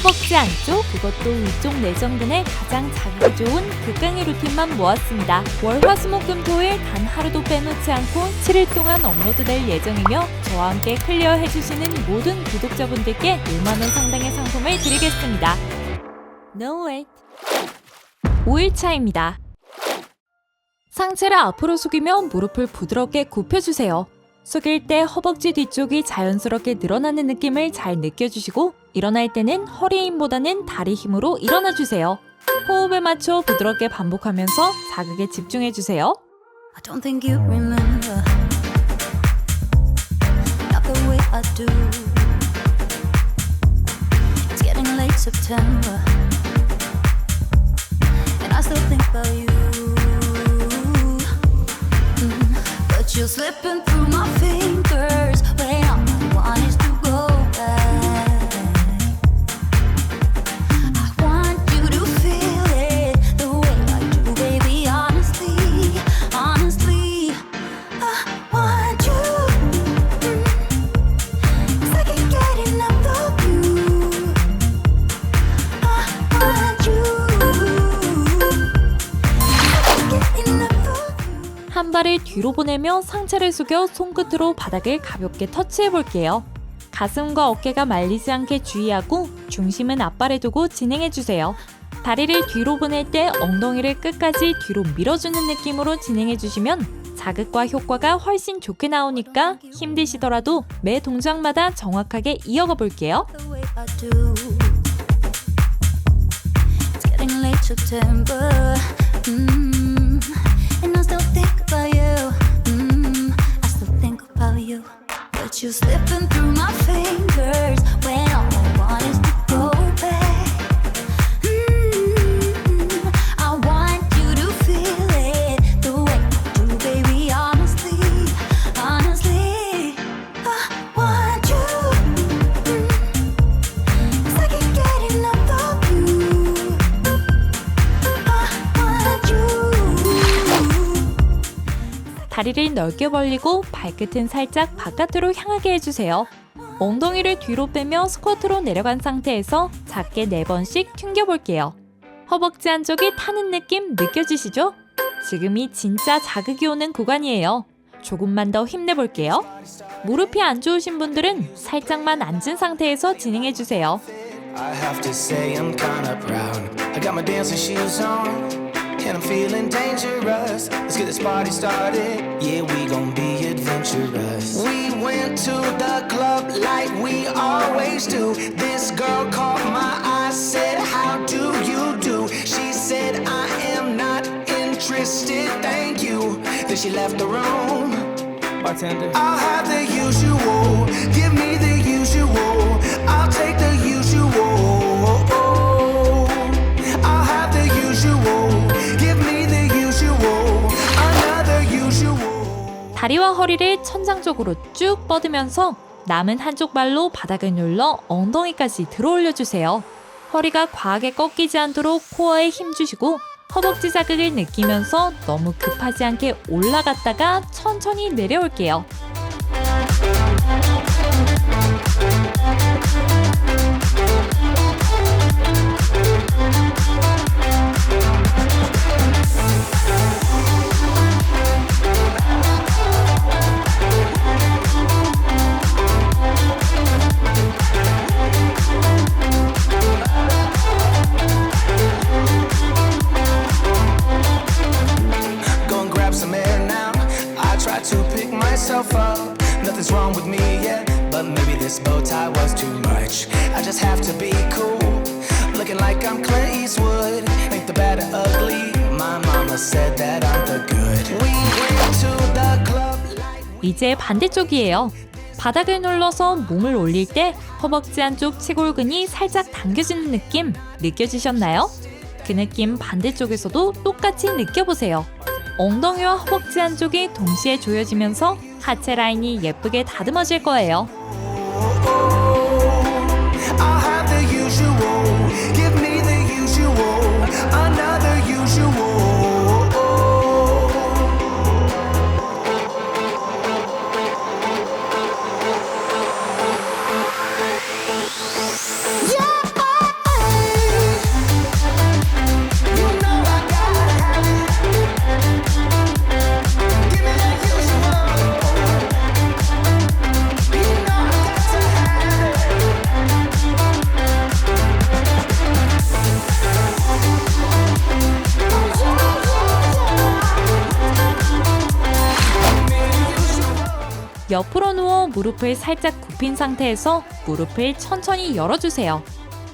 허벅지 안쪽, 그것도 위쪽 내전근에 가장 자극이 좋은 극강의 루틴만 모았습니다. 월, 화, 수, 목, 금, 토일 단 하루도 빼놓지 않고 7일 동안 업로드될 예정이며 저와 함께 클리어 해주시는 모든 구독자분들께 5만원 상당의 상품을 드리겠습니다. No wait. 5일차입니다. 상체를 앞으로 숙이며 무릎을 부드럽게 굽혀주세요. 숙일 때 허벅지 뒤쪽이 자연스럽게 늘어나는 느낌을 잘 느껴주시고 일어날 때는 허리 힘보다는 다리 힘으로 일어나 주세요. 호흡에 맞춰 부드럽게 반복하면서 자극에 집중해 주세요. I don't think you remember not the way I do. It's getting late September, and I still think about you. You're slipping through my 발을 뒤로 보내며 상체를 숙여 손끝으로 바닥을 가볍게 터치해 볼게요. 가슴과 어깨가 말리지 않게 주의하고 중심은 앞발에 두고 진행해 주세요. 다리를 뒤로 보낼 때 엉덩이를 끝까지 뒤로 밀어주는 느낌으로 진행해 주시면 자극과 효과가 훨씬 좋게 나오니까 힘드시더라도 매 동작마다 정확하게 이어가 볼게요. You're slipping through my 다리를 넓게 벌리고 발끝은 살짝 바깥으로 향하게 해주세요. 엉덩이를 뒤로 빼며 스쿼트로 내려간 상태에서 작게 4번씩 튕겨볼게요. 허벅지 한쪽이 타는 느낌 느껴지시죠? 지금이 진짜 자극이 오는 구간이에요. 조금만 더 힘내볼게요. 무릎이 안 좋으신 분들은 살짝만 앉은 상태에서 진행해주세요. I have to say I'm kinda proud. I got my dancing shoes on, and I'm feeling dangerous. Let's get this party started. Yeah, we gon' be adventurous. We went to the club like we always do. This girl caught my eye, said, How do you do? She said, I am not interested, thank you. Then she left the room. Bartender. I'll have the usual. Give me the usual. I'll take the 다리와 허리를 천장 쪽으로 쭉 뻗으면서 남은 한쪽 발로 바닥을 눌러 엉덩이까지 들어 올려 주세요. 허리가 과하게 꺾이지 않도록 코어에 힘 주시고 허벅지 자극을 느끼면서 너무 급하지 않게 올라갔다가 천천히 내려올게요. 이제 반대쪽이에요. 바닥을 눌러서 몸을 올릴 때 허벅지 한쪽 치골근이 살짝 당겨지는 느낌 느껴지셨나요? 그 느낌 반대쪽에서도 똑같이 느껴보세요. 엉덩이와 허벅지 한쪽이 동시에 조여지면서 하체 라인이 예쁘게 다듬어질 거예요. 무릎을 살짝 굽힌 상태에서 무릎을 천천히 열어주세요.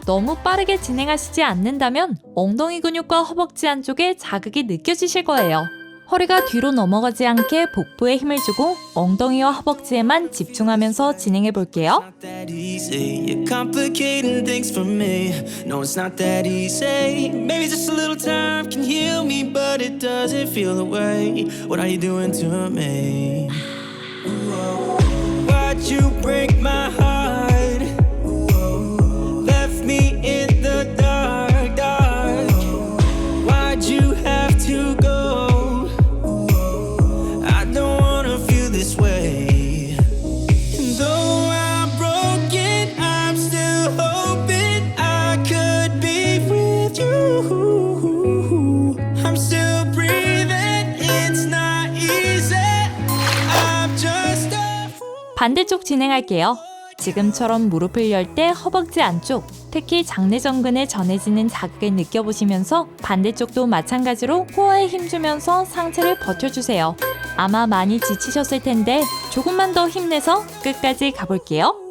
너무 빠르게 진행하시지 않는다면 엉덩이 근육과 허벅지 안쪽에 자극이 느껴지실 거예요. 허리가 뒤로 넘어가지 않게 복부에 힘을 주고 엉덩이와 허벅지에만 집중하면서 진행해 볼게요. Break my 반대쪽 진행할게요. 지금처럼 무릎을 열 때 허벅지 안쪽, 특히 장내 정근에 전해지는 자극을 느껴보시면서 반대쪽도 마찬가지로 코어에 힘주면서 상체를 버텨주세요. 아마 많이 지치셨을 텐데 조금만 더 힘내서 끝까지 가볼게요.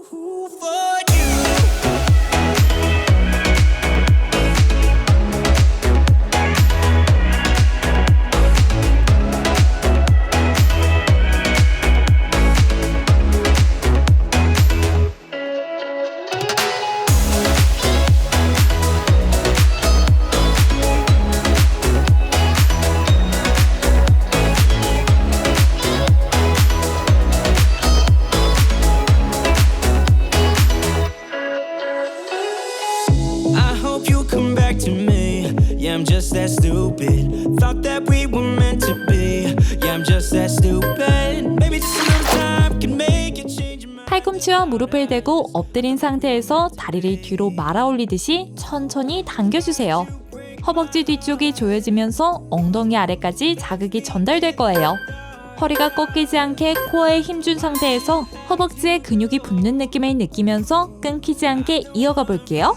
팔꿈치와 무릎을 대고 엎드린 상태에서 다리를 뒤로 말아 올리듯이 천천히 당겨주세요. 허벅지 뒤쪽이 조여지면서 엉덩이 아래까지 자극이 전달될 거예요. 허리가 꺾이지 않게 코어에 힘준 상태에서 허벅지에 근육이 붙는 느낌을 느끼면서 끊기지 않게 이어가 볼게요.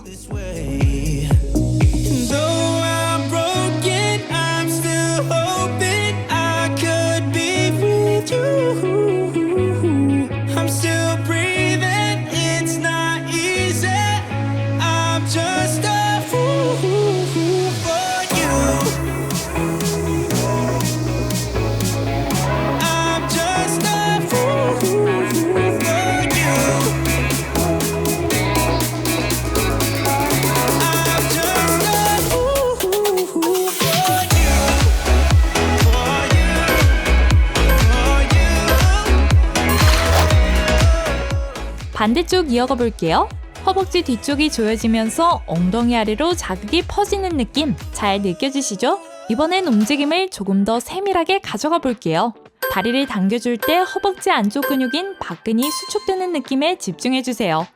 반대쪽 이어가 볼게요. 허벅지 뒤쪽이 조여지면서 엉덩이 아래로 자극이 퍼지는 느낌 잘 느껴지시죠? 이번엔 움직임을 조금 더 세밀하게 가져가 볼게요. 다리를 당겨줄 때 허벅지 안쪽 근육인 박근이 수축되는 느낌에 집중해 주세요.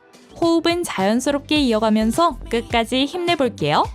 호흡은 자연스럽게 이어가면서 끝까지 힘내볼게요.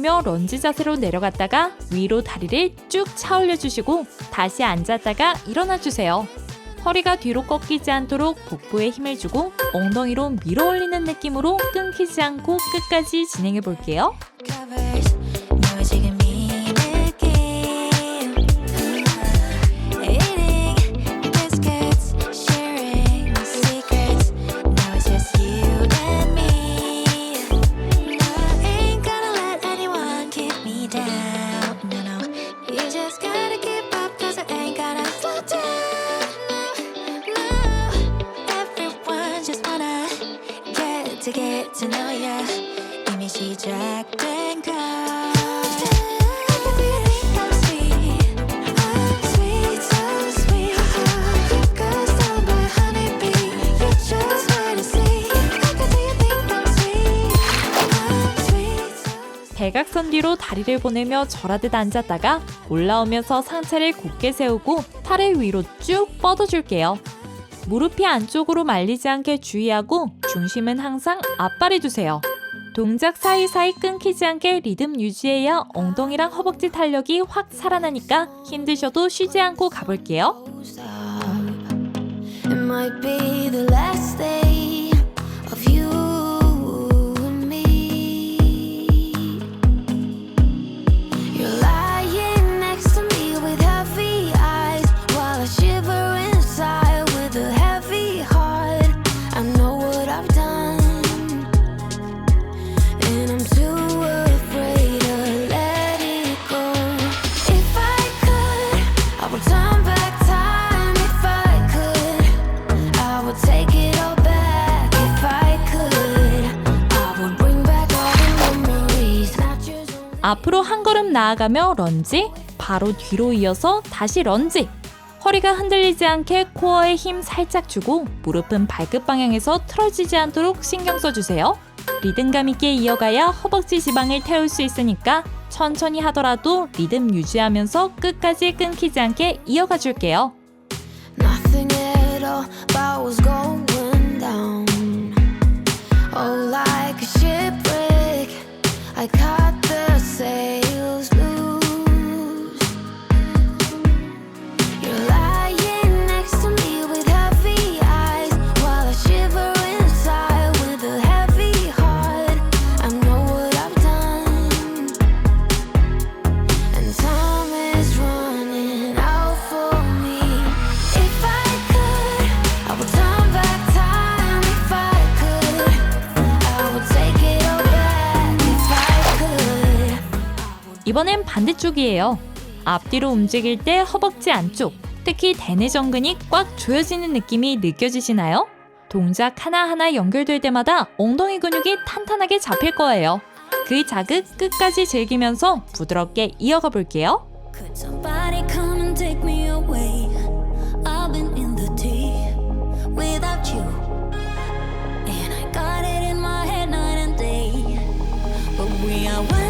보내며 런지 자세로 내려갔다가 위로 다리를 쭉 차올려 주시고 다시 앉았다가 일어나 주세요. 허리가 뒤로 꺾이지 않도록 복부에 힘을 주고 엉덩이로 밀어 올리는 느낌으로 끊기지 않고 끝까지 진행해 볼게요. 다리를 보내며 절하듯 앉았다가 올라오면서 상체를 곧게 세우고 팔을 위로 쭉 뻗어줄게요. 무릎이 안쪽으로 말리지 않게 주의하고 중심은 항상 앞발에 두세요. 동작 사이사이 끊기지 않게 리듬 유지해야 엉덩이랑 허벅지 탄력이 확 살아나니까 힘드셔도 쉬지 않고 가볼게요. 나아가며 런지, 바로 뒤로 이어서 다시 런지. 허리가 흔들리지 않게 코어에 힘 살짝 주고 무릎은 발끝 방향에서 틀어지지 않도록 신경 써주세요. 리듬감 있게 이어가야 허벅지 지방을 태울 수 있으니까 천천히 하더라도 리듬 유지하면서 끝까지 끊기지 않게 이어가 줄게요. 반대쪽이에요. 앞뒤로 움직일 때 허벅지 안쪽, 특히 대뇌전 근이 꽉 조여지는 느낌이 느껴지시나요? 동작 하나하나 연결될 때마다 엉덩이 근육이 탄탄하게 잡힐 거예요. 그 자극 끝까지 즐기면서 부드럽게 이어가 볼게요. Come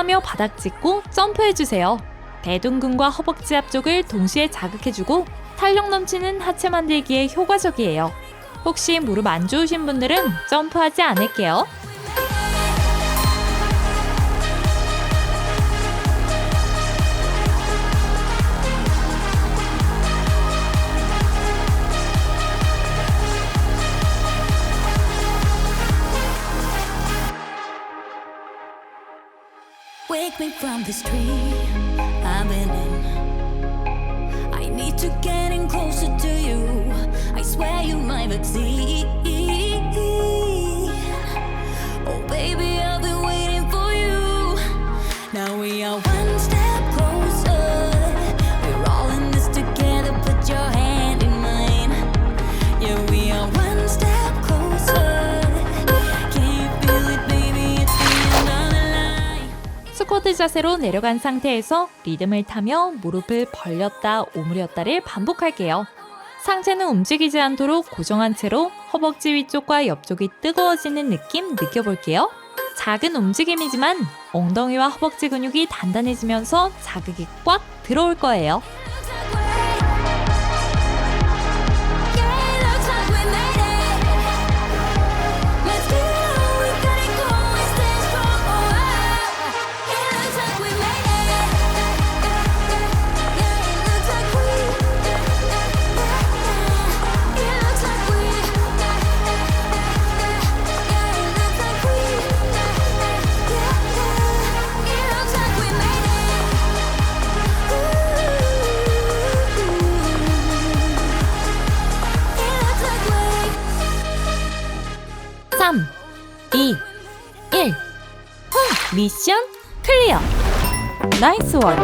하며 바닥 짚고 점프해주세요. 대둔근과 허벅지 앞쪽을 동시에 자극해주고 탄력 넘치는 하체 만들기에 효과적이에요. 혹시 무릎 안 좋으신 분들은 점프하지 않을게요. Me from this dream I've been in. I need to get in closer to you. I swear you my vaccine. 자세로 내려간 상태에서 리듬을 타며 무릎을 벌렸다 오므렸다를 반복할게요. 상체는 움직이지 않도록 고정한 채로 허벅지 위쪽과 옆쪽이 뜨거워지는 느낌 느껴볼게요. 작은 움직임이지만 엉덩이와 허벅지 근육이 단단해지면서 자극이 꽉 들어올 거예요. 나이스 원.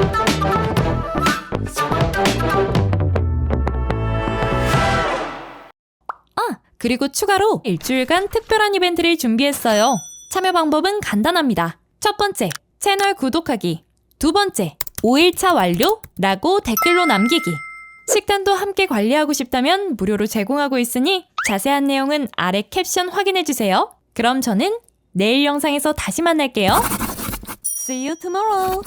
아, 그리고 추가로 일주일간 특별한 이벤트를 준비했어요. 참여 방법은 간단합니다. 첫 번째, 채널 구독하기. 두 번째, 5일차 완료라고 댓글로 남기기. 식단도 함께 관리하고 싶다면 무료로 제공하고 있으니 자세한 내용은 아래 캡션 확인해주세요. 그럼 저는 내일 영상에서 다시 만날게요. See you tomorrow.